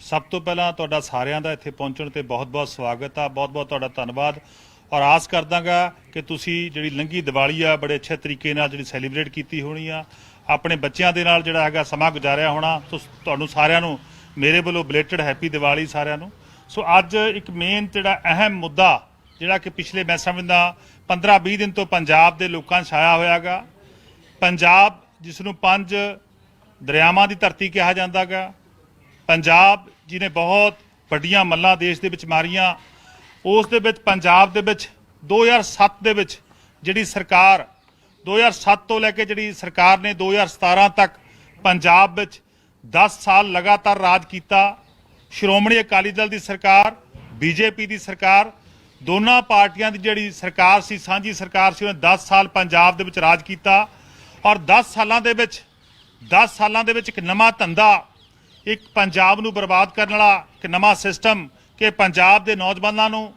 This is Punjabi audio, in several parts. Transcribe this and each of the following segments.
ਸਭ ਤੋਂ ਪਹਿਲਾਂ ਤੁਹਾਡਾ ਸਾਰਿਆਂ ਦਾ ਇੱਥੇ ਪਹੁੰਚਣ ਤੇ ਬਹੁਤ-ਬਹੁਤ ਸਵਾਗਤ ਆ ਬਹੁਤ-ਬਹੁਤ ਤੁਹਾਡਾ ਧੰਨਵਾਦ। ਔਰ ਆਸ ਕਰਦਾਗਾ ਕਿ ਤੁਸੀਂ ਜਿਹੜੀ ਲੰਗੀ ਦੀਵਾਲੀ ਆ ਬੜੇ ਅੱਛੇ ਤਰੀਕੇ ਨਾਲ ਜਿਹੜੀ ਸੈਲੀਬ੍ਰੇਟ ਕੀਤੀ ਹੋਣੀ ਆ। ਆਪਣੇ ਬੱਚਿਆਂ ਦੇ ਨਾਲ ਜਿਹੜਾ ਹੈਗਾ ਸਮਾਂ ਗੁਜ਼ਾਰਿਆ ਹੋਣਾ ਤੁਹਾਨੂੰ ਸਾਰਿਆਂ ਨੂੰ ਮੇਰੇ ਵੱਲੋਂ ਬਲੇਟਡ ਹੈਪੀ ਦੀਵਾਲੀ ਸਾਰਿਆਂ ਨੂੰ। ਸੋ ਅੱਜ ਇੱਕ ਮੇਨ ਜਿਹੜਾ ਅਹਿਮ ਮੁੱਦਾ ਜਿਹੜਾ ਕਿ ਪਿਛਲੇ ਮੈਂ ਸਮਝਦਾ 15-20 ਦਿਨ ਤੋਂ ਪੰਜਾਬ ਦੇ ਲੋਕਾਂ ਛਾਇਆ ਹੋਇਆਗਾ। ਪੰਜਾਬ ਜਿਸ ਨੂੰ ਪੰਜ ਦਰਿਆਵਾਂ ਦੀ ਧਰਤੀ ਕਿਹਾ ਜਾਂਦਾਗਾ। ਪੰਜਾਬ ਜਿਹਨੇ ਬਹੁਤ ਵੱਡੀਆਂ ਮੱਲਾਂ ਦੇਸ਼ ਦੇ ਵਿੱਚ ਮਾਰੀਆਂ, ਉਸ ਦੇ ਵਿੱਚ, ਪੰਜਾਬ ਦੇ ਵਿੱਚ 2007 ਦੇ ਵਿੱਚ ਜਿਹੜੀ ਸਰਕਾਰ 2007 ਤੋਂ ਲੈ ਕੇ ਜਿਹੜੀ ਸਰਕਾਰ ਨੇ 2017 ਤੱਕ ਪੰਜਾਬ ਵਿੱਚ 10 ਸਾਲ ਲਗਾਤਾਰ ਰਾਜ ਕੀਤਾ। ਸ਼੍ਰੋਮਣੀ ਅਕਾਲੀ ਦਲ ਦੀ ਸਰਕਾਰ ਬੀਜੇਪੀ ਦੀ ਸਰਕਾਰ, ਦੋਨਾਂ ਪਾਰਟੀਆਂ ਦੀ ਜਿਹੜੀ ਸਰਕਾਰ ਸੀ, ਸਾਂਝੀ ਸਰਕਾਰ ਸੀ, ਉਹਨੇ 10 ਸਾਲ ਪੰਜਾਬ ਦੇ ਵਿੱਚ ਰਾਜ ਕੀਤਾ। ਔਰ 10 ਸਾਲਾਂ ਦੇ ਵਿੱਚ 10 ਸਾਲਾਂ ਦੇ ਵਿੱਚ ਇੱਕ ਨਵਾਂ ਧੰਦਾ, ਇੱਕ ਪੰਜਾਬ ਨੂੰ ਬਰਬਾਦ ਕਰਨ ਵਾਲਾ, ਇੱਕ ਨਵਾਂ ਸਿਸਟਮ ਕਿ ਪੰਜਾਬ ਦੇ ਨੌਜਵਾਨਾਂ ਨੂੰ,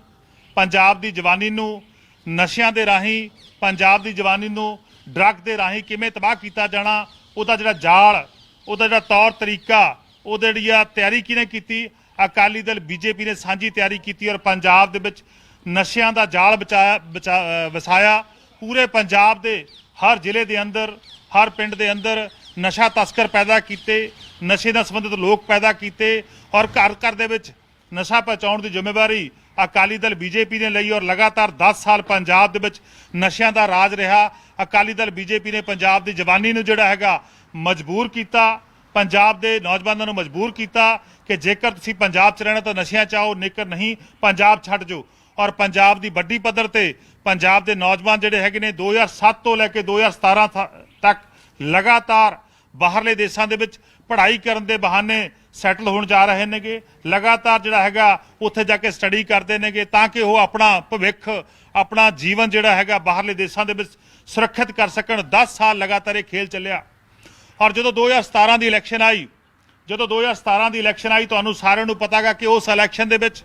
ਪੰਜਾਬ ਦੀ ਜਵਾਨੀ ਨੂੰ, ਨਸ਼ਿਆਂ ਦੇ ਰਾਹੀਂ, ਪੰਜਾਬ ਦੀ ਜਵਾਨੀ ਨੂੰ ਡਰੱਗ ਦੇ ਰਾਹੀਂ ਕਿਵੇਂ ਤਬਾਹ ਕੀਤਾ ਜਾਣਾ, ਉਹਦਾ ਜਿਹੜਾ ਜਾਲ, ਉਹਦਾ ਜਿਹੜਾ ਤੌਰ ਤਰੀਕਾ, ਉਹਦੇ ਜਿਹੜੀ ਆ ਤਿਆਰੀ ਕਿਹਨੇ ਕੀਤੀ? ਅਕਾਲੀ ਦਲ ਬੀਜੇਪੀ ਨੇ ਸਾਂਝੀ ਤਿਆਰੀ ਕੀਤੀ ਔਰ ਪੰਜਾਬ ਦੇ ਵਿੱਚ ਨਸ਼ਿਆਂ ਦਾ ਜਾਲ ਬਚਾਇਆ, ਬਚਾ- ਵਸਾਇਆ। ਪੂਰੇ ਪੰਜਾਬ ਦੇ, ਹਰ ਜ਼ਿਲ੍ਹੇ ਦੇ ਅੰਦਰ, ਹਰ ਪਿੰਡ ਦੇ ਅੰਦਰ ਨਸ਼ਾ ਤਸਕਰ ਪੈਦਾ ਕੀਤੇ, ਨਸ਼ੇ ਨਾਲ ਸੰਬੰਧਿਤ ਲੋਕ ਪੈਦਾ ਕੀਤੇ ਔਰ ਘਰ ਘਰ ਦੇ ਵਿੱਚ ਨਸ਼ਾ ਪਹੁੰਚਾਉਣ ਦੀ ਜ਼ਿੰਮੇਵਾਰੀ ਅਕਾਲੀ ਦਲ ਬੀਜੇਪੀ ਨੇ ਲਈ ਔਰ ਲਗਾਤਾਰ 10 ਸਾਲ ਪੰਜਾਬ ਦੇ ਵਿੱਚ ਨਸ਼ਿਆਂ ਦਾ ਰਾਜ ਰਿਹਾ। ਅਕਾਲੀ ਦਲ ਬੀਜੇਪੀ ਨੇ ਪੰਜਾਬ ਦੀ ਜਵਾਨੀ ਨੂੰ ਜਿਹੜਾ ਹੈਗਾ ਮਜਬੂਰ ਕੀਤਾ, ਪੰਜਾਬ ਦੇ ਨੌਜਵਾਨਾਂ ਨੂੰ ਮਜਬੂਰ ਕੀਤਾ ਕਿ ਜੇਕਰ ਤੁਸੀਂ ਪੰਜਾਬ 'ਚ ਰਹਿਣਾ ਤਾਂ ਨਸ਼ਿਆਂ 'ਚ ਆਓ, ਨੇਕਰ ਨਹੀਂ, ਪੰਜਾਬ ਛੱਡ ਜਾਓ। ਔਰ ਪੰਜਾਬ ਦੀ ਵੱਡੀ ਪੱਧਰ ਤੇ ਪੰਜਾਬ ਦੇ ਨੌਜਵਾਨ ਜਿਹੜੇ ਹੈਗੇ ਨੇ 2007 ਤੋਂ ਲੈ ਕੇ 2017 ਥ- ਤੱਕ ਲਗਾਤਾਰ ਬਾਹਰਲੇ ਦੇਸ਼ਾਂ ਦੇ ਵਿੱਚ ਪੜ੍ਹਾਈ ਕਰਨ ਦੇ ਬਹਾਨੇ ਸੈਟਲ ਹੋਣ ਜਾ ਰਹੇ ਨੇਗੇ। ਲਗਾਤਾਰ ਜਿਹੜਾ ਹੈਗਾ, ਉੱਥੇ ਜਾ ਕੇ ਸਟੱਡੀ ਕਰਦੇ ਨੇਗੇ ਤਾਂ ਕਿ ਉਹ ਆਪਣਾ ਭਵਿੱਖ, ਆਪਣਾ ਜੀਵਨ ਜਿਹੜਾ ਹੈਗਾ ਬਾਹਰਲੇ ਦੇਸ਼ਾਂ ਦੇ ਵਿੱਚ ਸੁਰੱਖਿਅਤ ਕਰ ਸਕਣ। 10 ਸਾਲ ਲਗਾਤਾਰ ਇਹ ਖੇਲ ਚੱਲਿਆ। ਔਰ ਜਦੋਂ 2017 ਦੀ ਇਲੈਕਸ਼ਨ ਆਈ, ਜਦੋਂ 2017 ਦੀ ਇਲੈਕਸ਼ਨ ਆਈ, ਤੁਹਾਨੂੰ ਸਾਰਿਆਂ ਨੂੰ ਪਤਾਗਾ ਕਿ ਉਸ ਇਲੈਕਸ਼ਨ ਦੇ ਵਿੱਚ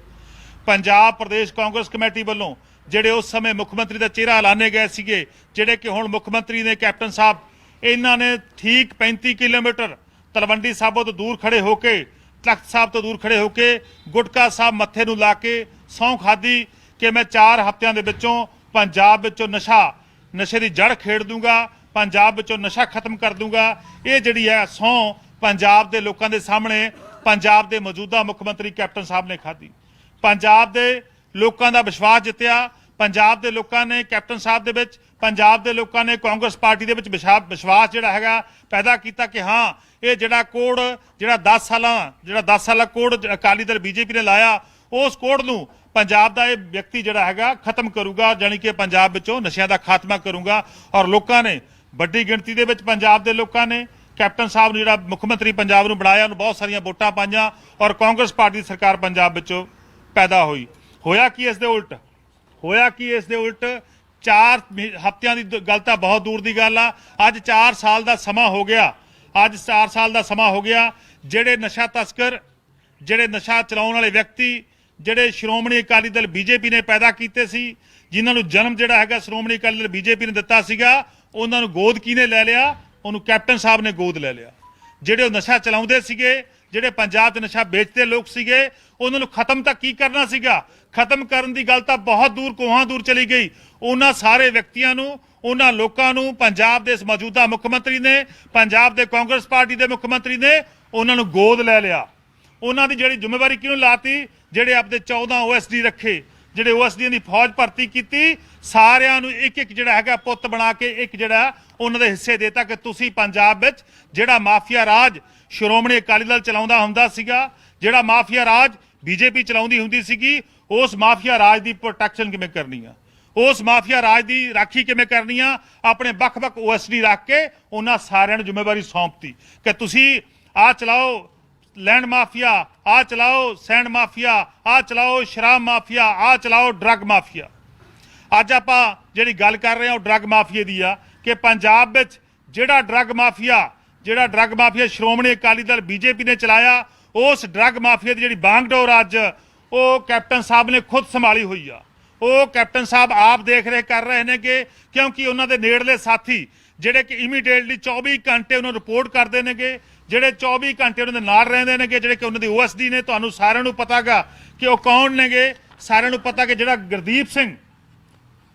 ਪੰਜਾਬ ਪ੍ਰਦੇਸ਼ ਕਾਂਗਰਸ ਕਮੇਟੀ ਵੱਲੋਂ ਜਿਹੜੇ ਉਸ ਸਮੇਂ ਮੁੱਖ ਮੰਤਰੀ ਦਾ ਚਿਹਰਾ ਐਲਾਨੇ ਗਏ ਸੀਗੇ, ਜਿਹੜੇ ਕਿ ਹੁਣ ਮੁੱਖ ਮੰਤਰੀ ਨੇ ਕੈਪਟਨ ਸਾਹਿਬ ਇਹਨਾਂ ਨੇ ਠੀਕ 35 ਕਿਲੋਮੀਟਰ ਤਲਵੰਡੀ ਸਾਬੋ ਤੋਂ ਦੂਰ ਖੜੇ ਹੋ ਕੇ, ਤਖਤ ਸਾਹਿਬ ਤੋਂ ਦੂਰ ਖੜੇ ਹੋ ਕੇ, ਗੁਟਕਾ ਸਾਹਿਬ ਮੱਥੇ ਨੂੰ ਲਾ ਕੇ ਸਹੁੰ ਖਾਦੀ ਕਿ ਮੈਂ 4 ਹਫ਼ਤਿਆਂ ਦੇ ਵਿੱਚੋਂ ਪੰਜਾਬ ਵਿੱਚੋਂ ਨਸ਼ਾ, ਨਸ਼ੇ ਦੀ ਜੜ ਖੇਡ ਦੂੰਗਾ, ਪੰਜਾਬ ਵਿੱਚੋਂ ਨਸ਼ਾ ਖਤਮ ਕਰ ਦੂੰਗਾ। ਇਹ ਜਿਹੜੀ ਹੈ ਸਹੁੰ ਪੰਜਾਬ ਦੇ ਲੋਕਾਂ ਦੇ ਸਾਹਮਣੇ, ਪੰਜਾਬ ਦੇ ਮੌਜੂਦਾ ਮੁੱਖ ਮੰਤਰੀ ਕੈਪਟਨ ਸਾਹਿਬ ਨੇ ਖਾਧੀ। ਪੰਜਾਬ ਦੇ ਲੋਕਾਂ ਦਾ ਵਿਸ਼ਵਾਸ ਜਿੱਤਿਆ, ਪੰਜਾਬ ਦੇ ਲੋਕਾਂ ਨੇ ਕੈਪਟਨ ਸਾਹਿਬ ਦੇ ਵਿੱਚ ਪੰਜਾਬ ਦੇ ਲੋਕਾਂ ਨੇ ਕਾਂਗਰਸ ਪਾਰਟੀ ਦੇ ਵਿੱਚ ਵਿਸ਼ਾ- ਵਿਸ਼ਵਾਸ ਜਿਹੜਾ ਹੈਗਾ ਪੈਦਾ ਕੀਤਾ ਕਿ ਹਾਂ, ਇਹ ਜਿਹੜਾ ਕੋਡ ਜਿਹੜਾ 10 ਸਾਲਾਂ, ਜਿਹੜਾ 10 ਸਾਲਾ ਕੋਡ ਅਕਾਲੀ ਦਲ ਬੀਜੇਪੀ ਨੇ ਲਾਇਆ, ਉਸ ਕੋਡ ਨੂੰ ਪੰਜਾਬ ਦਾ ਇਹ ਵਿਅਕਤੀ ਜਿਹੜਾ ਹੈਗਾ ਖਤਮ ਕਰੂਗਾ, ਜਾਣੀ ਕਿ ਪੰਜਾਬ ਵਿੱਚੋਂ ਨਸ਼ਿਆਂ ਦਾ ਖਾਤਮਾ ਕਰੂਗਾ। ਔਰ ਲੋਕਾਂ ਨੇ ਵੱਡੀ ਗਿਣਤੀ ਦੇ ਵਿੱਚ ਪੰਜਾਬ ਦੇ ਲੋਕਾਂ ਨੇ ਕੈਪਟਨ ਸਾਹਿਬ ਨੂੰ ਜਿਹੜਾ ਮੁੱਖ ਮੰਤਰੀ ਪੰਜਾਬ ਨੂੰ ਬਣਾਇਆ, ਉਹਨੂੰ ਬਹੁਤ ਸਾਰੀਆਂ ਵੋਟਾਂ ਪਾਈਆਂ ਔਰ ਕਾਂਗਰਸ ਪਾਰਟੀ ਦੀ ਸਰਕਾਰ ਪੰਜਾਬ ਵਿੱਚੋਂ ਪੈਦਾ ਹੋਈ। ਹੋਇਆ ਕੀ ਇਸ ਦੇ ਉਲਟ? ਹੋਇਆ ਕੀ ਇਸ ਦੇ ਉਲਟ? 4 ਹਫ਼ਤਿਆਂ ਦੀ ਦ- ਗੱਲ ਤਾਂ ਬਹੁਤ ਦੂਰ ਦੀ ਗੱਲ ਆ। ਅੱਜ 4 ਸਾਲ ਦਾ ਸਮਾਂ ਹੋ ਗਿਆ। ਅੱਜ 4 ਸਾਲ ਦਾ ਸਮਾਂ ਹੋ ਗਿਆ। ਜਿਹੜੇ ਨਸ਼ਾ ਤਸਕਰ, ਜਿਹੜੇ ਨਸ਼ਾ ਚਲਾਉਣ ਵਾਲੇ ਵਿਅਕਤੀ, ਜਿਹੜੇ ਸ਼੍ਰੋਮਣੀ ਅਕਾਲੀ ਦਲ ਬੀਜੇਪੀ ਨੇ ਪੈਦਾ ਕੀਤੇ ਸੀ, ਜਿਨ੍ਹਾਂ ਨੂੰ ਜਨਮ ਜਿਹੜਾ ਹੈਗਾ ਸ਼੍ਰੋਮਣੀ ਅਕਾਲੀ ਦਲ ਬੀਜੇਪੀ ਨੇ ਦਿੱਤਾ ਸੀਗਾ, ਉਹਨਾਂ ਨੂੰ ਗੋਦ ਕਿਹਨੇ ਲੈ ਲਿਆ? ਉਹਨੂੰ ਕੈਪਟਨ ਸਾਹਿਬ ਨੇ ਗੋਦ ਲੈ ਲਿਆ। ਜਿਹੜੇ ਉਹ ਨਸ਼ਾ ਚਲਾਉਂਦੇ ਸੀਗੇ, ਜਿਹੜੇ ਪੰਜਾਬ 'ਚ ਨਸ਼ਾ ਵੇਚਦੇ ਲੋਕ ਸੀਗੇ, ਉਹਨਾਂ ਨੂੰ ਖਤਮ ਤਾਂ ਕੀ ਕਰਨਾ ਸੀਗਾ? ਖਤਮ ਕਰਨ ਦੀ ਗੱਲ ਤਾਂ ਬਹੁਤ ਦੂਰ, ਕੋਹਾਂ ਦੂਰ ਚਲੀ ਗਈ। ਉਹਨਾਂ ਸਾਰੇ ਵਿਅਕਤੀਆਂ ਨੂੰ, ਉਹਨਾਂ ਲੋਕਾਂ ਨੂੰ, ਪੰਜਾਬ ਦੇ ਇਸ ਮੌਜੂਦਾ ਮੁੱਖ ਮੰਤਰੀ ਨੇ, ਪੰਜਾਬ ਦੇ ਕਾਂਗਰਸ ਪਾਰਟੀ ਦੇ ਮੁੱਖ ਮੰਤਰੀ ਨੇ ਉਹਨਾਂ ਨੂੰ ਗੋਦ ਲੈ ਲਿਆ। ਉਹਨਾਂ ਦੀ ਜਿਹੜੀ ਜ਼ਿੰਮੇਵਾਰੀ ਕਿਉਂ ਲਾਤੀ? ਜਿਹੜੇ ਆਪਦੇ 14 ਓਐਸਡੀ ਰੱਖੇ, ਜਿਹੜੇ ਓਐਸਡੀ ਦੀ ਫੌਜ ਭਰਤੀ ਕੀਤੀ, ਸਾਰਿਆਂ ਨੂੰ ਇੱਕ ਇੱਕ ਜਿਹੜਾ ਹੈਗਾ ਪੁੱਤ ਬਣਾ ਕੇ ਇੱਕ ਜਿਹੜਾ ਉਹਨਾਂ ਦੇ ਹਿੱਸੇ ਦੇਤਾ ਕਿ ਤੁਸੀਂ ਪੰਜਾਬ ਵਿੱਚ ਜਿਹੜਾ ਮਾਫੀਆ ਰਾਜ ਸ਼੍ਰੋਮਣੀ ਅਕਾਲੀ ਦਲ ਚਲਾਉਂਦਾ ਹੁੰਦਾ ਸੀਗਾ, ਜਿਹੜਾ ਮਾਫੀਆ ਰਾਜ ਬੀਜੇਪੀ ਚਲਾਉਂਦੀ ਹੁੰਦੀ ਸੀਗੀ, ਉਸ ਮਾਫੀਆ ਰਾਜ ਦੀ ਪ੍ਰੋਟੈਕਸ਼ਨ ਕਿਵੇਂ ਕਰਨੀ ਆ? ਉਸ ਮਾਫੀਆ ਰਾਜ ਦੀ ਰਾਖੀ ਕਿਵੇਂ ਕਰਨੀ ਆ? ਆਪਣੇ ਵੱਖ-ਵੱਖ ਓਐਸਡੀ ਰੱਖ ਕੇ ਉਹਨਾਂ ਸਾਰਿਆਂ ਨੂੰ ਜ਼ਿੰਮੇਵਾਰੀ ਸੌਂਪਤੀ ਕਿ ਤੁਸੀਂ ਆ ਚਲਾਓ ਲੈਂਡ ਮਾਫੀਆ, ਆ ਚਲਾਓ ਸੈਂਡ ਮਾਫੀਆ, ਆ ਚਲਾਓ ਸ਼ਰਾਬ ਮਾਫੀਆ, ਆ ਚਲਾਓ ਡਰੱਗ ਮਾਫੀਆ। ਅੱਜ ਆਪਾਂ ਜਿਹੜੀ ਗੱਲ ਕਰ ਰਹੇ ਹਾਂ ਉਹ ਡਰੱਗ ਮਾਫੀਏ ਦੀ ਆ ਕਿ ਪੰਜਾਬ ਵਿੱਚ ਜਿਹੜਾ ਡਰੱਗ ਮਾਫੀਆ, ਜਿਹੜਾ drug mafia Shiromani Akali Dal BJP ਨੇ ਚਲਾਇਆ, ਉਸ ਡਰੱਗ ਮਾਫੀਆ ਦੀ ਜਿਹੜੀ ਬਾਂਗਡੋਰ ਅੱਜ ਉਹ ਕੈਪਟਨ ਸਾਹਿਬ ਨੇ ਖੁਦ ਸੰਭਾਲੀ ਹੋਈ ਆ। ਉਹ ਕੈਪਟਨ ਸਾਹਿਬ ਆਪ ਦੇਖ ਰੇਖ ਕਰ ਰਹੇ ਨੇ ਕਿ ਕਿਉਂਕਿ ਉਹਨਾਂ ਦੇ ਨੇੜਲੇ ਸਾਥੀ ਜਿਹੜੇ ਕਿ ਇਮੀਡੀਏਟਲੀ 24 ਘੰਟੇ ਉਹਨਾਂ ਨੂੰ ਰਿਪੋਰਟ ਕਰਦੇ ਨੇਗੇ, ਜਿਹੜੇ 24 ਘੰਟੇ ਉਹਨਾਂ ਦੇ ਨਾਲ ਰਹਿੰਦੇ ਨੇਗੇ, ਜਿਹੜੇ ਕਿ ਉਹਨਾਂ ਦੀ ਓਐਸਡੀ ਨੇ, ਤੁਹਾਨੂੰ ਸਾਰਿਆਂ ਨੂੰ ਪਤਾਗਾ ਕਿ ਉਹ ਕੌਣ ਨੇਗੇ। ਸਾਰਿਆਂ ਨੂੰ ਪਤਾ ਕਿ ਜਿਹੜਾ ਗੁਰਦੀਪ ਸਿੰਘ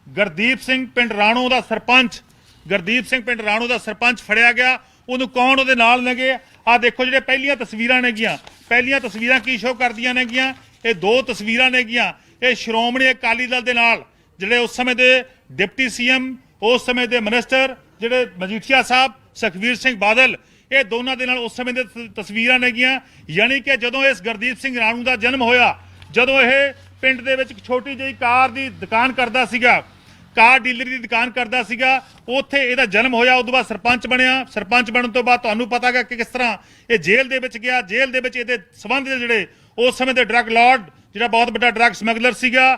ਗੁਰਦੀਪ ਸਿੰਘ ਪਿੰਡ ਰਾਣੋ ਦਾ ਸਰਪੰਚ, ਗੁਰਦੀਪ ਸਿੰਘ ਪਿੰਡ ਰਾਣੋ ਦਾ ਸਰਪੰਚ ਫੜਿਆ ਗਿਆ। ਉਹਨੂੰ ਕੌਣ ਉਹਦੇ ਨਾਲ ਨੇਗੇ? ਆ ਦੇਖੋ ਜਿਹੜੇ ਪਹਿਲੀਆਂ ਤਸਵੀਰਾਂ ਨੇਗੀਆਂ। ਪਹਿਲੀਆਂ ਤਸਵੀਰਾਂ ਕੀ ਸ਼ੋਅ ਕਰਦੀਆਂ ਨੇਗੀਆਂ? ਇਹ ਦੋ ਤਸਵੀਰਾਂ ਨੇਗੀਆਂ। ਇਹ ਸ਼੍ਰੋਮਣੀ ਅਕਾਲੀ ਦਲ ਦੇ ਨਾਲ, ਜਿਹੜੇ ਉਸ ਸਮੇਂ ਦੇ ਡਿਪਟੀ ਸੀਐਮ, ਉਸ ਸਮੇਂ ਦੇ ਮਿਨਿਸਟਰ, ਜਿਹੜੇ ਮਜੀਠੀਆ ਸਾਹਿਬ, ਸੁਖਵੀਰ ਸਿੰਘ ਬਾਦਲ, ਇਹ ਦੋਨਾਂ ਦੇ ਨਾਲ ਉਸ ਸਮੇਂ ਦੇ ਤਸਵੀਰਾਂ ਨੇਗੀਆਂ ਯਾਨੀ ਕਿ ਜਦੋਂ ਇਸ ਗੁਰਦੀਪ ਸਿੰਘ ਰਾਣੂ ਦਾ ਜਨਮ ਹੋਇਆ, ਜਦੋਂ ਇਹ ਪਿੰਡ ਦੇ ਵਿੱਚ ਇੱਕ ਛੋਟੀ ਜਿਹੀ ਕਾਰ ਦੀ ਦੁਕਾਨ ਕਰਦਾ ਸੀਗਾ, ਕਾਰ ਡੀਲਰ ਦੀ ਦੁਕਾਨ ਕਰਦਾ ਸੀਗਾ, ਉੱਥੇ ਇਹਦਾ ਜਨਮ ਹੋਇਆ, ਉਦੋਂ ਬਾਅਦ ਸਰਪੰਚ ਬਣਿਆ। ਸਰਪੰਚ ਬਣਨ ਤੋਂ ਬਾਅਦ ਤੁਹਾਨੂੰ ਪਤਾ ਹੈ ਕਿ ਕਿਸ ਤਰ੍ਹਾਂ ਇਹ ਜੇਲ੍ਹ ਦੇ ਵਿੱਚ ਗਿਆ। ਜੇਲ੍ਹ ਦੇ ਵਿੱਚ ਇਹਦੇ ਸਬੰਧ ਜਿਹੜੇ ਉਸ ਸਮੇਂ ਦੇ ਡਰੱਗ ਲਾਰਡ ਜਿਹੜਾ ਬਹੁਤ ਵੱਡਾ ਡਰੱਗ ਸਮਗਲਰ ਸੀਗਾ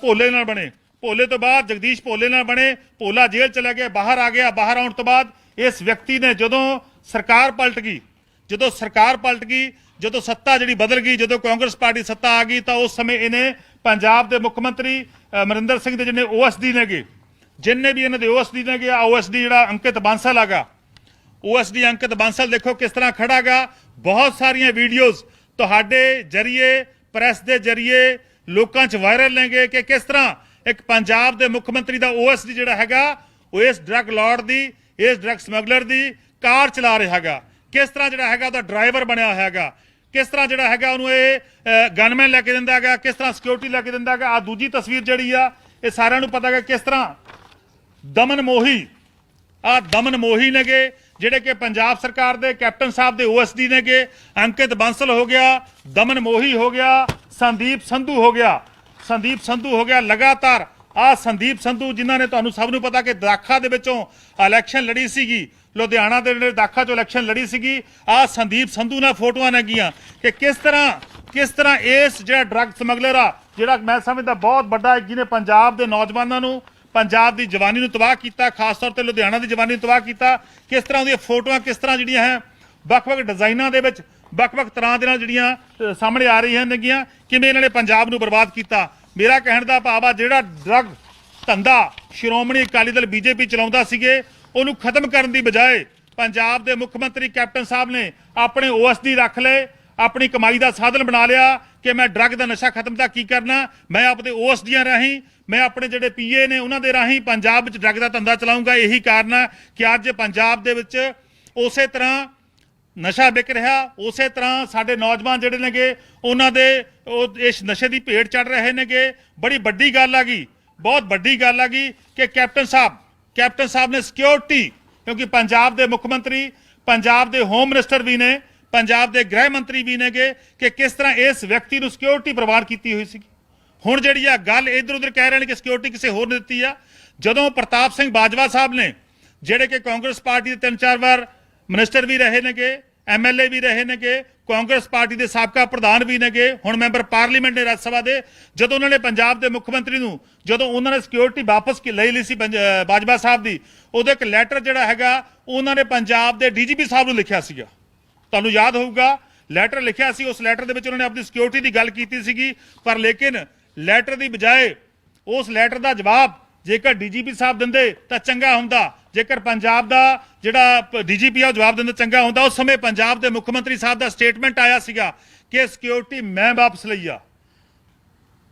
ਭੋਲੇ ਨਾਲ ਬਣੇ। ਭੋਲੇ ਤੋਂ ਬਾਅਦ ਜਗਦੀਸ਼ ਭੋਲੇ ਨਾਲ ਬਣੇ ਭੋਲਾ ਜੇਲ੍ਹ ਚਲਾ ਗਿਆ ਬਾਹਰ ਆ ਗਿਆ ਬਾਹਰ ਆਉਣ ਤੋਂ ਬਾਅਦ ਇਸ ਵਿਅਕਤੀ ਨੇ ਜਦੋਂ ਸਰਕਾਰ ਪਲਟ ਗਈ ਜਦੋਂ ਸਰਕਾਰ ਪਲਟ ਗਈ ਜਦੋਂ ਸੱਤਾ ਜਿਹੜੀ ਬਦਲ ਗਈ ਜਦੋਂ ਕਾਂਗਰਸ ਪਾਰਟੀ ਸੱਤਾ ਆ ਗਈ ਤਾਂ ਉਸ ਸਮੇਂ ਇਹਨੇ ਪੰਜਾਬ ਦੇ ਮੁੱਖ ਮੰਤਰੀ ਅ, ਅਮਰਿੰਦਰ ਸਿੰਘ ਦੇ ਜਿਹਨੇ ਓਐਸਡੀ ਨੇਗੇ ਜਿੰਨੇ ਵੀ ਇਹਨਾਂ ਦੇ ਓਐਸਡੀ ਨੇਗੇ ਆ ਓਐਸਡੀ ਜਿਹੜਾ ਅੰਕਿਤ ਬਾਂਸਲ ਆਗਾ ਓਐਸਡੀ ਅੰਕਿਤ ਬਾਂਸਲ ਦੇਖੋ ਕਿਸ ਤਰ੍ਹਾਂ ਖੜਾਗਾ ਬਹੁਤ ਸਾਰੀਆਂ ਵੀਡੀਓਜ਼ ਤੁਹਾਡੇ ਜਰੀਏ ਪ੍ਰੈਸ ਦੇ ਜਰੀਏ ਲੋਕਾਂ 'ਚ ਵਾਇਰਲ ਨੇਗੇ ਕਿ ਕਿਸ ਤਰ੍ਹਾਂ ਇੱਕ ਪੰਜਾਬ ਦੇ ਮੁੱਖ ਮੰਤਰੀ ਦਾ ਓਐਸਡੀ ਜਿਹੜਾ ਹੈਗਾ, ਉਹ ਇਸ ਡਰੱਗ ਲਾਰਡ ਦੀ, ਇਸ ਡਰੱਗ ਸਮਗਲਰ ਦੀ ਕਾਰ ਚਲਾ ਰਿਹਾ ਹੈਗਾ। ਕਿਸ ਤਰ੍ਹਾਂ ਜਿਹੜਾ ਹੈਗਾ ਉਹਦਾ ਡਰਾਈਵਰ ਬਣਿਆ ਹੋਇਆ ਹੈਗਾ। ਕਿਸ ਤਰ੍ਹਾਂ ਜਿਹੜਾ ਹੈਗਾ ਉਹਨੂੰ ਇਹ ਗਨਮੈਨ ਲੈ ਕੇ ਦਿੰਦਾ ਹੈਗਾ, ਕਿਸ ਤਰ੍ਹਾਂ ਸਿਕਿਉਰਿਟੀ ਲੈ ਕੇ ਦਿੰਦਾ ਹੈਗਾ। ਆ ਦੂਜੀ ਤਸਵੀਰ ਜਿਹੜੀ ਆ, ਇਹ ਸਾਰਿਆਂ ਨੂੰ ਪਤਾ ਹੈਗਾ ਕਿਸ ਤਰ੍ਹਾਂ ਦਮਨ ਮੋਹੀ ਆ ਦਮਨ ਮੋਹੀ ਨੇਗੇ। ਜਿਹੜੇ ਕਿ ਪੰਜਾਬ ਸਰਕਾਰ ਦੇ ਕੈਪਟਨ ਸਾਹਿਬ ਦੇ ਓਐਸਡੀ ਨੇਗੇ, ਅੰਕਿਤ ਬੰਸਲ ਹੋ ਗਿਆ, ਦਮਨ ਮੋਹੀ ਹੋ ਗਿਆ, ਸੰਦੀਪ ਸੰਧੂ ਹੋ ਗਿਆ। ਸੰਦੀਪ ਸੰਧੂ ਹੋ ਗਿਆ ਲਗਾਤਾਰ। ਆ ਸੰਦੀਪ ਸੰਧੂ ਜਿਨ੍ਹਾਂ ਨੇ ਤੁਹਾਨੂੰ ਸਭ ਨੂੰ ਪਤਾ ਕਿ ਦਾਖਾ ਦੇ ਵਿੱਚੋਂ ਇਲੈਕਸ਼ਨ ਲੜੀ ਸੀਗੀ, ਲੁਧਿਆਣਾ ਦੇ ਜਿਹੜੇ ਦਾਖਾ ਚੋਂ ਇਲੈਕਸ਼ਨ ਲੜੀ ਸੀਗੀ। ਆ ਸੰਦੀਪ ਸੰਧੂ ਨਾਲ ਫੋਟੋਆਂ ਨੇਗੀਆਂ ਕਿ ਕਿਸ ਤਰ੍ਹਾਂ ਕਿਸ ਤਰ੍ਹਾਂ ਇਸ ਜਿਹੜਾ ਡਰੱਗ ਸਮਗਲਰ ਆ, ਜਿਹੜਾ ਮੈਂ ਸਮਝਦਾ ਬਹੁਤ ਵੱਡਾ ਜਿਹਨੇ ਪੰਜਾਬ ਦੇ ਨੌਜਵਾਨਾਂ ਨੂੰ ਪੰਜਾਬ ਦੀ ਜਵਾਨੀ ਨੂੰ ਤਬਾਹ ਕੀਤਾ, ਖਾਸ ਤੌਰ ਤੇ ਲੁਧਿਆਣਾ ਦੀ ਜਵਾਨੀ ਨੂੰ ਤਬਾਹ ਕੀਤਾ। ਕਿਸ ਤਰ੍ਹਾਂ ਉਹਦੀਆਂ ਫੋਟੋਆਂ, ਕਿਸ ਤਰ੍ਹਾਂ ਜਿਹੜੀਆਂ ਹੈ, ਵੱਖ-ਵੱਖ ਡਿਜ਼ਾਈਨਾਂ ਦੇ ਵਿੱਚ, ਵੱਖ-ਵੱਖ ਤਰ੍ਹਾਂ ਦੇ ਨਾਲ ਜਿਹੜੀਆਂ ਸਾਹਮਣੇ ਆ ਰਹੀਆਂ ਨੇਗੀਆਂ, ਕਿਵੇਂ ਇਹਨਾਂ ਨੇ ਪੰਜਾਬ ਨੂੰ ਬਰਬਾਦ ਕੀਤਾ? ਮੇਰਾ ਕਹਿਣ ਦਾ ਭਾਵ ਆ, ਜਿਹੜਾ ਡਰੱਗ ਧੰਦਾ ਸ਼੍ਰੋਮਣੀ ਅਕਾਲੀ ਦਲ ਬੀਜੇਪੀ ਚਲਾਉਂਦਾ ਸੀਗੇ, ਉਹਨੂੰ ਖਤਮ ਕਰਨ ਦੀ ਬਜਾਏ ਪੰਜਾਬ ਦੇ ਮੁੱਖ ਮੰਤਰੀ ਕੈਪਟਨ ਸਾਹਿਬ ਨੇ ਆਪਣੇ ਓਐਸਡੀ ਰੱਖ ਲਏ ਆਪਣੀ ਕਮਾਈ ਦਾ ਸਾਧਨ ਬਣਾ ਲਿਆ ਕਿ ਮੈਂ ਡਰੱਗ ਦਾ ਨਸ਼ਾ ਖਤਮ ਤਾਂ ਕੀ ਕਰਨਾ? ਮੈਂ ਆਪਦੇ ਆਪਣੇ ਦੀਆਂ ਰਾਹੀਂ, ਮੈਂ ਆਪਣੇ ਜਿਹੜੇ ਪੀਏ ਨੇ ਉਹਨਾਂ ਦੇ ਰਾਹੀਂ ਪੰਜਾਬ ਵਿੱਚ ਡਰੱਗ ਦਾ ਧੰਦਾ ਚਲਾਉਂਗਾ। ਇਹੀ ਕਾਰਨ ਹੈ ਕਿ ਅੱਜ ਪੰਜਾਬ ਦੇ ਵਿੱਚ ਉਸੇ ਤਰ੍ਹਾਂ ਨਸ਼ਾ ਵਿਕ ਰਿਹਾ, ਉਸੇ ਤਰ੍ਹਾਂ ਸਾਡੇ ਨੌਜਵਾਨ ਜਿਹੜੇ ਨੇਗੇ, ਉਹਨਾਂ ਦੇ ਉਹ ਇਸ ਨਸ਼ੇ ਦੀ ਭੇਟ ਚੜ ਰਹੇ ਨੇਗੇ। ਬੜੀ ਵੱਡੀ ਗੱਲ ਆ ਗਈ, ਬਹੁਤ ਵੱਡੀ ਗੱਲ ਆ ਗਈ ਕਿ ਕੈਪਟਨ ਸਾਹਿਬ ਕੈਪਟਨ ਸਾਹਿਬ ਨੇ ਸਿਕਿਉਰਿਟੀ ਕਿਉਂਕਿ ਪੰਜਾਬ ਦੇ ਮੁੱਖ ਮੰਤਰੀ, ਪੰਜਾਬ ਦੇ ਹੋਮ ਮਿਨਿਸਟਰ ਵੀ ਨੇ ਪੰਜਾਬ ਦੇ ਗ੍ਰਹਿ ਮੰਤਰੀ ਵੀ ਨੇਗੇ ਕਿ ਕਿਸ ਤਰ੍ਹਾਂ ਇਸ ਵਿਅਕਤੀ ਨੂੰ ਸਿਕਿਉਰਿਟੀ ਪ੍ਰਵਾਨ ਕੀਤੀ ਹੋਈ ਸੀ ਹੁਣ ਜਿਹੜੀ ਆ ਗੱਲ ਇਧਰ ਉਧਰ ਕਹਿ ਰਹੇ ਨੇ ਕਿ ਸਿਕਿਉਰਿਟੀ ਕਿਸੇ ਹੋਰ ਨੇ ਦਿੱਤੀ ਆ। ਜਦੋਂ ਪ੍ਰਤਾਪ ਸਿੰਘ ਬਾਜਵਾ ਸਾਹਿਬ ਨੇ, ਜਿਹੜੇ ਕਿ ਕਾਂਗਰਸ ਪਾਰਟੀ ਦੇ ਤਿੰਨ ਚਾਰ ਵਾਰ ਮਿਨਿਸਟਰ ਵੀ ਰਹੇ ਨੇਗੇ ਐਮਐਲਏ ਵੀ ਰਹੇ ਨੇਗੇ, ਕਾਂਗਰਸ ਪਾਰਟੀ ਦੇ ਸਾਬਕਾ ਪ੍ਰਧਾਨ ਵੀ ਨੇਗੇ, ਹੁਣ ਮੈਂਬਰ ਪਾਰਲੀਮੈਂਟ ਨੇ ਰਾਜ ਸਭਾ ਦੇ, ਜਦੋਂ ਉਹਨਾਂ ਨੇ ਪੰਜਾਬ ਦੇ ਮੁੱਖ ਮੰਤਰੀ ਨੂੰ, ਜਦੋਂ ਉਹਨਾਂ ਨੇ ਸਿਕਿਉਰਿਟੀ ਵਾਪਸ ਲਈ ਲਈ ਸੀ ਪੰਜ- ਬਾਜਵਾ ਸਾਹਿਬ ਦੀ, ਉਹਦੇ ਇੱਕ ਲੈਟਰ ਜਿਹੜਾ ਹੈਗਾ, ਉਹਨਾਂ ਨੇ ਪੰਜਾਬ ਦੇ ਡੀਜੀਪੀ ਸਾਹਿਬ ਨੂੰ ਲਿਖਿਆ ਸੀਗਾ। ਤੁਹਾਨੂੰ ਯਾਦ ਹੋਊਗਾ ਲੈਟਰ ਲਿਖਿਆ ਸੀ, ਉਸ ਲੈਟਰ ਦੇ ਵਿੱਚ ਉਹਨਾਂ ਨੇ ਆਪਣੀ ਸਿਕਿਉਰਿਟੀ ਦੀ ਗੱਲ ਕੀਤੀ ਸੀਗੀ, ਪਰ ਲੇਕਿਨ ਲੈਟਰ ਦੀ ਬਜਾਏ ਉਸ ਲੈਟਰ ਦਾ ਜਵਾਬ ਜੇਕਰ ਡੀਜੀਪੀ ਸਾਹਿਬ ਦਿੰਦੇ ਤਾਂ ਚੰਗਾ ਹੁੰਦਾ, ਜੇਕਰ ਪੰਜਾਬ ਦਾ ਜਿਹੜਾ ਡੀਜੀਪੀ ਆ ਉਹ ਜਵਾਬ ਦਿੰਦਾ ਚੰਗਾ ਹੁੰਦਾ। ਉਸ ਸਮੇਂ ਪੰਜਾਬ ਦੇ ਮੁੱਖ ਮੰਤਰੀ ਸਾਹਿਬ ਦਾ ਸਟੇਟਮੈਂਟ ਆਇਆ ਸੀਗਾ ਕਿ ਸਿਕਿਉਰਿਟੀ ਮੈਂ ਵਾਪਸ ਲਈ ਆ।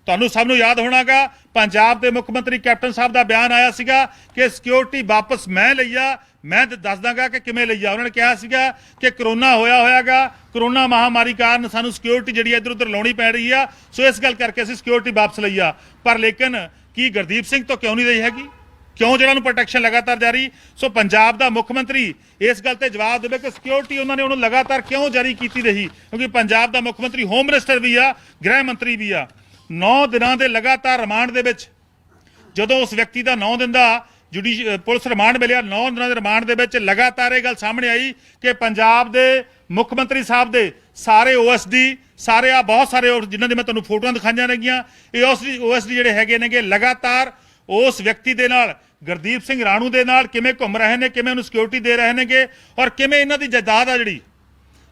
ਤੁਹਾਨੂੰ ਸਭ ਨੂੰ ਯਾਦ ਹੋਣਾਗਾ, ਪੰਜਾਬ ਦੇ ਮੁੱਖ ਮੰਤਰੀ ਕੈਪਟਨ ਸਾਹਿਬ ਦਾ ਬਿਆਨ ਆਇਆ ਸੀਗਾ ਕਿ ਸਿਕਿਉਰਿਟੀ ਵਾਪਸ ਮੈਂ ਲਈ ਆ ਮੈਂ ਤੇ ਦੱਸ ਦਾਂਗਾ ਕਿ ਕਿਵੇਂ ਲਈ ਆ। ਉਹਨਾਂ ਨੇ ਕਿਹਾ ਸੀਗਾ ਕਿ ਕਰੋਨਾ ਹੋਇਆ ਹੋਇਆਗਾ, ਕਰੋਨਾ ਮਹਾਮਾਰੀ ਕਾਰਨ ਸਾਨੂੰ ਸਿਕਿਉਰਿਟੀ ਜਿਹੜੀ ਇੱਧਰ ਉੱਧਰ ਲਾਉਣੀ ਪੈ ਰਹੀ ਆ। ਸੋ ਇਸ ਗੱਲ ਕਰਕੇ ਅਸੀਂ ਸਿਕਿਉਰਿਟੀ ਵਾਪਸ ਲਈ ਆ। ਪਰ ਲੇਕਿਨ ਕੀ ਗੁਰਦੀਪ ਸਿੰਘ ਤੋਂ ਕਿਉਂ ਨਹੀਂ ਰਹੀ ਹੈਗੀ? ਕਿਉਂ ਜਿਹੜਾ ਨੂੰ ਪ੍ਰੋਟੈਕਸ਼ਨ ਲਗਾਤਾਰ ਜਾਰੀ ਸੋ ਪੰਜਾਬ ਦਾ ਮੁੱਖ ਮੰਤਰੀ ਇਸ ਗੱਲ ਤੇ ਜਵਾਬ ਦੇਵੇ ਕਿ ਸਿਕਿਉਰਿਟੀ ਉਹਨਾਂ ਨੇ ਉਹਨੂੰ ਲਗਾਤਾਰ ਕਿਉਂ ਜਾਰੀ ਕੀਤੀ ਰਹੀ? ਕਿਉਂਕਿ ਪੰਜਾਬ ਦਾ ਮੁੱਖ ਮੰਤਰੀ ਹੋਮ ਮਿਨਿਸਟਰ ਵੀ ਆ, ਗ੍ਰਹਿ ਮੰਤਰੀ ਵੀ ਆ। 9 ਦਿਨਾਂ ਦੇ ਲਗਾਤਾਰ ਰਿਮਾਂਡ ਦੇ ਵਿੱਚ ਜਦੋਂ ਉਸ ਵਿਅਕਤੀ ਦਾ ਨੌ ਦਿਨ ਦਾ ਜੁਡੀਸ਼ ਪੁਲਿਸ ਰਿਮਾਂਡ ਮਿਲਿਆ। 9 ਦਿਨਾਂ ਦੇ ਰਿਮਾਂਡ ਦੇ ਵਿੱਚ ਲਗਾਤਾਰ ਇਹ ਗੱਲ ਸਾਹਮਣੇ ਆਈ ਕਿ ਪੰਜਾਬ ਦੇ ਮੁੱਖ ਮੰਤਰੀ ਸਾਹਿਬ ਦੇ ਸਾਰੇ ਓਐਸਡੀ ਸਾਰੇ ਆ ਬਹੁਤ ਸਾਰੇ ਹੋਰ ਜਿਨ੍ਹਾਂ ਦੀ ਮੈਂ ਤੁਹਾਨੂੰ ਫੋਟੋਆਂ ਦਿਖਾਈਆਂ ਨੇਗੀਆਂ, ਇਹ ਓਐਸਡੀ ਓਐਸਡੀ ਜਿਹੜੇ ਹੈਗੇ ਨੇਗੇ, ਲਗਾਤਾਰ ਉਸ ਵਿਅਕਤੀ ਦੇ ਨਾਲ, ਗੁਰਦੀਪ ਸਿੰਘ ਰਾਣੂ ਦੇ ਨਾਲ ਕਿਵੇਂ ਘੁੰਮ ਰਹੇ ਨੇ, ਕਿਵੇਂ ਉਹਨੂੰ ਸਿਕਿਉਰਿਟੀ ਦੇ ਰਹੇ ਨੇਗੇ ਔਰ ਕਿਵੇਂ ਇਹਨਾਂ ਦੀ ਜਾਇਦਾਦ ਆ ਜਿਹੜੀ।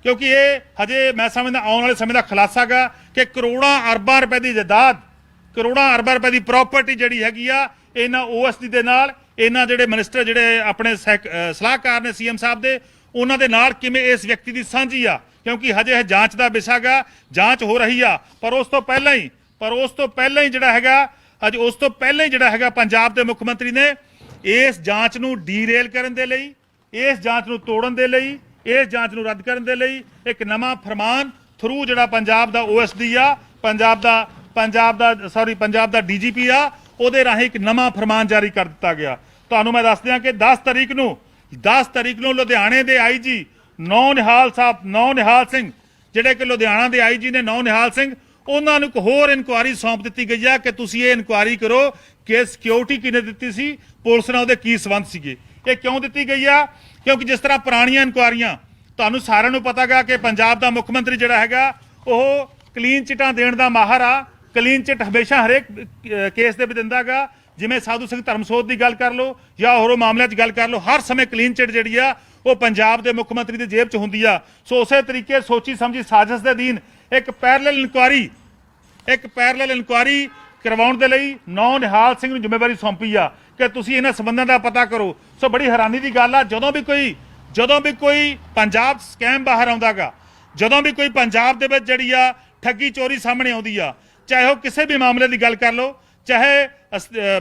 ਕਿਉਂਕਿ ਇਹ ਹਜੇ ਮੈਂ ਸਮਝਦਾ, ਆਉਣ ਵਾਲੇ ਸਮੇਂ ਦਾ ਖੁਲਾਸਾਗਾ ਕਿ ਕਰੋੜਾਂ ਅਰਬਾਂ ਰੁਪਏ ਦੀ ਜਾਇਦਾਦ, ਕਰੋੜਾਂ ਅਰਬਾਂ ਰੁਪਏ ਦੀ ਪ੍ਰਾਪਰਟੀ ਜਿਹੜੀ ਹੈਗੀ ਆ, ਇਹਨਾਂ ਓਐਸਡੀ ਦੇ ਨਾਲ ਇਹਨਾਂ ਜਿਹੜੇ ਮਿਨਿਸਟਰ ਜਿਹੜੇ ਆਪਣੇ ਸੈਕ- ਸਲਾਹਕਾਰ ਨੇ ਸੀਐਮ ਸਾਹਿਬ ਦੇ, ਉਹਨਾਂ ਦੇ ਨਾਲ ਕਿਵੇਂ ਇਸ ਵਿਅਕਤੀ ਦੀ ਸਾਂਝੀ ਆ? ਕਿਉਂਕਿ ਹਜੇ ਇਹ ਜਾਂਚ ਦਾ ਵਿਸ਼ਾ ਗਾ, ਜਾਂਚ ਹੋ ਰਹੀ ਆ। ਪਰ ਉਸ ਤੋਂ ਪਹਿਲਾਂ ਹੀ, ਪਰ ਉਸ ਤੋਂ ਪਹਿਲਾਂ ਹੀ ਜਿਹੜਾ ਹੈਗਾ, ਅੱਜ ਉਸ ਤੋਂ ਪਹਿਲਾਂ ਹੀ ਜਿਹੜਾ ਹੈਗਾ ਪੰਜਾਬ ਦੇ ਮੁੱਖ ਮੰਤਰੀ ਨੇ ਇਸ ਜਾਂਚ ਨੂੰ ਡੀਰੇਲ ਕਰਨ ਦੇ ਲਈ, ਇਸ ਜਾਂਚ ਨੂੰ ਤੋੜਨ ਦੇ ਲਈ, ਇਸ ਜਾਂਚ ਨੂੰ ਰੱਦ ਕਰਨ ਦੇ ਲਈ ਇੱਕ ਨਵਾਂ ਫਰਮਾਨ ਥਰੂ ਜਿਹੜਾ ਪੰਜਾਬ ਦਾ ਓਐਸਡੀ ਆ, ਪੰਜਾਬ ਦਾ ਪੰਜਾਬ ਦਾ ਸੌਰੀ ਪੰਜਾਬ ਦਾ ਡੀਜੀਪੀ ਆ, ਉਹਦੇ ਰਾਹੀਂ ਇੱਕ ਨਵਾਂ ਫਰਮਾਨ ਜਾਰੀ ਕਰ ਦਿੱਤਾ ਗਿਆ। ਤੁਹਾਨੂੰ ਮੈਂ ਦੱਸ ਦਿਆਂ ਕਿ 10 ਤਰੀਕ ਨੂੰ 10 ਤਰੀਕ ਨੂੰ ਲੁਧਿਆਣੇ ਦੇ ਆਈਜੀ ਨੌ ਨਿਹਾਲ ਸਾਹਿਬ ਨੌ ਨਿਹਾਲ ਸਿੰਘ, ਜਿਹੜੇ ਕਿ ਲੁਧਿਆਣਾ ਦੇ ਆਈਜੀ ਨੇ ਨੌ ਨਿਹਾਲ ਸਿੰਘ, ਉਹਨਾਂ ਨੂੰ ਇੱਕ ਹੋਰ ਇਨਕੁਆਰੀ ਸੌਂਪ ਦਿੱਤੀ ਗਈ ਆ ਕਿ ਤੁਸੀਂ ਇਹ ਇਨਕੁਆਰੀ ਕਰੋ ਕਿ ਸਿਕਿਉਰਿਟੀ ਕਿਹਨੇ ਦਿੱਤੀ ਸੀ, ਪੁਲਿਸ ਨਾਲ ਉਹਦੇ ਕੀ ਸਬੰਧ ਸੀਗੇ। ਇਹ ਕਿਉਂ ਦਿੱਤੀ ਗਈ ਆ? ਕਿਉਂਕਿ ਜਿਸ ਤਰ੍ਹਾਂ ਪੁਰਾਣੀਆਂ ਇਨਕੁਆਰੀਆਂ, ਤੁਹਾਨੂੰ ਸਾਰਿਆਂ ਨੂੰ ਪਤਾਗਾ ਕਿ ਪੰਜਾਬ ਦਾ ਮੁੱਖ ਮੰਤਰੀ ਜਿਹੜਾ ਹੈਗਾ, ਉਹ ਕਲੀਨ ਚਿਟਾਂ ਦੇਣ ਦਾ ਮਾਹਰ ਆ। ਕਲੀਨ ਚਿਟ ਹਮੇਸ਼ਾ ਹਰੇਕ ਕੇਸ ਦੇ ਵਿੱਚ ਦਿੰਦਾਗਾ ਜਿਵੇਂ ਸਾਧੂ ਸਿੰਘ ਧਰਮਸੋਤ ਦੀ ਗੱਲ ਕਰ ਲਓ ਜਾਂ ਹੋਰ ਮਾਮਲਿਆਂ 'ਚ ਗੱਲ ਕਰ ਲਓ, ਹਰ ਸਮੇਂ ਕਲੀਨ ਚਿਟ ਜਿਹੜੀ ਆ, ਉਹ ਪੰਜਾਬ ਦੇ ਮੁੱਖ ਮੰਤਰੀ ਦੀ ਜੇਬ 'ਚ ਹੁੰਦੀ ਆ। ਸੋ ਉਸੇ ਤਰੀਕੇ ਸੋਚੀ ਸਮਝੀ ਸਾਜ਼ਿਸ਼ ਦੇ ਅਧੀਨ ਇੱਕ ਪੈਰਲਲ ਇਨਕੁਆਰੀ ਇੱਕ ਪੈਰਲਲ ਇਨਕੁਆਰੀ ਕਰਵਾਉਣ ਦੇ ਲਈ ਨੌ ਨਿਹਾਲ ਸਿੰਘ ਨੂੰ ਜ਼ਿੰਮੇਵਾਰੀ ਸੌਂਪੀ ਆ ਕਿ ਤੁਸੀਂ ਇਹਨਾਂ ਸੰਬੰਧਾਂ ਦਾ ਪਤਾ ਕਰੋ। ਸੋ ਬੜੀ ਹੈਰਾਨੀ ਦੀ ਗੱਲ ਆ, ਜਦੋਂ ਵੀ ਕੋਈ, ਜਦੋਂ ਵੀ ਕੋਈ ਪੰਜਾਬ ਸਕੈਮ ਬਾਹਰ ਆਉਂਦਾਗਾ, ਜਦੋਂ ਵੀ ਕੋਈ ਪੰਜਾਬ ਦੇ ਵਿੱਚ ਜਿਹੜੀ ਆ ਠੱਗੀ ਚੋਰੀ ਸਾਹਮਣੇ ਆਉਂਦੀ ਆ, ਚਾਹੇ ਉਹ ਕਿਸੇ ਵੀ ਮਾਮਲੇ ਦੀ ਗੱਲ ਕਰ ਲਓ ਚਾਹੇ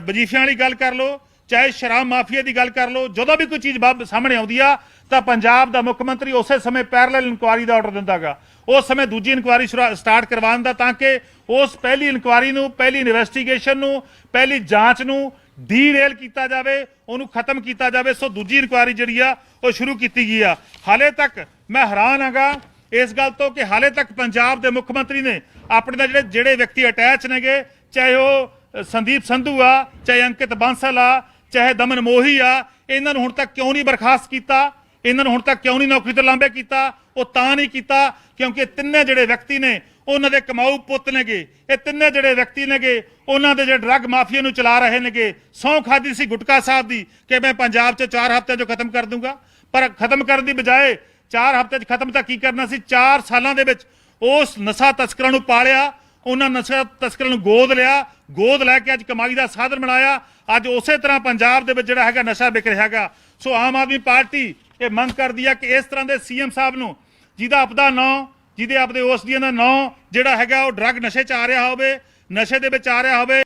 ਵਜੀਫਿਆਂ ਵਾਲੀ ਗੱਲ ਕਰ ਲਓ, ਚਾਹੇ ਸ਼ਰਾਬ ਮਾਫੀਆ ਦੀ ਗੱਲ ਕਰ ਲਓ, ਜਦੋਂ ਵੀ ਕੋਈ ਚੀਜ਼ ਬਾਬ- ਸਾਹਮਣੇ ਆਉਂਦੀ ਆ, ਤਾਂ ਪੰਜਾਬ ਦਾ ਮੁੱਖ ਮੰਤਰੀ ਉਸੇ ਸਮੇਂ ਪੈਰਲਲ ਇਨਕੁਆਰੀ ਦਾ ਆਰਡਰ ਦਿੰਦਾਗਾ। ਉਸ ਸਮੇਂ ਦੂਜੀ ਇਨਕੁਆਰੀ ਸਟਾਰਟ ਕਰਵਾਉਣ ਦਾ ਤਾਂ ਕਿ ਉਸ ਪਹਿਲੀ ਇਨਕੁਆਰੀ ਨੂੰ, ਪਹਿਲੀ ਇਨਵੈਸਟੀਗੇਸ਼ਨ ਨੂੰ, ਪਹਿਲੀ ਜਾਂਚ ਨੂੰ ਡੀਰੇਲ ਕੀਤਾ ਜਾਵੇ, ਉਹਨੂੰ ਖਤਮ ਕੀਤਾ ਜਾਵੇ। ਸੋ ਦੂਜੀ ਇਨਕੁਆਰੀ ਜਿਹੜੀ ਆ, ਉਹ ਸ਼ੁਰੂ ਕੀਤੀ ਗਈ ਆ। ਹਾਲੇ ਤੱਕ ਮੈਂ ਹੈਰਾਨ ਹਾਂਗਾ ਇਸ ਗੱਲ ਤੋਂ ਕਿ ਹਾਲੇ ਤੱਕ ਪੰਜਾਬ ਦੇ ਮੁੱਖ ਮੰਤਰੀ ਨੇ ਆਪਣੇ ਦਾ ਜਿਹੜੇ ਜਿਹੜੇ ਵਿਅਕਤੀ ਅਟੈਚ ਨੇਗੇ, ਚਾਹੇ ਉਹ ਸੰਦੀਪ ਸੰਧੂ ਆ, ਚਾਹੇ ਅੰਕਿਤ ਬਾਂਸਲ ਆ, ਚਾਹੇ ਦਮਨ ਮੋਹੀ ਆ, ਇਹਨਾਂ ਨੂੰ ਹੁਣ ਤੱਕ ਕਿਉਂ ਨਹੀਂ ਬਰਖਾਸਤ ਕੀਤਾ? ਇਹਨਾਂ ਨੂੰ ਹੁਣ ਤੱਕ ਕਿਉਂ ਨਹੀਂ ਨੌਕਰੀ ਤੋਂ ਲਾਂਬੇ ਕੀਤਾ? ਉਹ ਤਾਂ ਨਹੀਂ ਕੀਤਾ, ਕਿਉਂਕਿ ਤਿੰਨੇ ਜਿਹੜੇ ਵਿਅਕਤੀ ਨੇ, ਉਹਨਾਂ ਦੇ ਕਮਾਊ ਪੁੱਤ ਨੇਗੇ। ਇਹ ਤਿੰਨੇ ਜਿਹੜੇ ਵਿਅਕਤੀ ਨੇਗੇ, ਉਹਨਾਂ ਦੇ ਜਿਹੜੇ ਡਰੱਗ ਮਾਫੀਆ ਨੂੰ ਚਲਾ ਰਹੇ ਨੇਗੇ। ਸਹੁੰ ਖਾਦੀ ਸੀ ਗੁਟਕਾ ਸਾਹਿਬ ਦੀ ਕਿ ਮੈਂ ਪੰਜਾਬ 'ਚ 4 ਹਫ਼ਤਿਆਂ 'ਚ ਖਤਮ ਕਰ ਦੂੰਗਾ। ਪਰ ਖਤਮ ਕਰਨ ਦੀ ਬਜਾਏ 4 ਹਫ਼ਤੇ 'ਚ ਖਤਮ ਤਾਂ ਕੀ ਕਰਨਾ ਸੀ? 4 ਸਾਲਾਂ ਦੇ ਵਿੱਚ ਉਸ ਨਸ਼ਾ ਤਸਕਰਾਂ ਨੂੰ ਪਾਲਿਆ ਉਹਨਾਂ ਨਸ਼ਾ ਤਸਕਰਾਂ ਨੂੰ ਗੋਦ ਲਿਆ, ਗੋਦ ਲੈ ਕੇ ਅੱਜ ਕਮਾਈ ਦਾ ਸਾਧਨ ਬਣਾਇਆ। ਅੱਜ ਉਸੇ ਤਰ੍ਹਾਂ ਪੰਜਾਬ ਦੇ ਵਿੱਚ ਜਿਹੜਾ ਹੈਗਾ ਨਸ਼ਾ ਵਿਕ ਰਿਹਾ ਹੈਗਾ। ਸੋ ਆਮ ਆਦਮੀ ਪਾਰਟੀ ਇਹ ਮੰਗ ਕਰਦੀ ਆ ਕਿ ਇਸ ਤਰ੍ਹਾਂ ਦੇ ਸੀਐਮ ਸਾਹਿਬ ਨੂੰ, ਜਿਹਦਾ ਆਪਦਾ ਨਾਂ, ਜਿਹਦੇ ਆਪਦੇ ਓਸਡੀਆਂ ਦਾ ਨਾਂ, ਜਿਹੜਾ ਹੈਗਾ ਉਹ ਡਰੱਗ ਨਸ਼ੇ 'ਚ ਆ ਰਿਹਾ ਹੋਵੇ, ਨਸ਼ੇ ਦੇ ਵਿੱਚ ਆ ਰਿਹਾ ਹੋਵੇ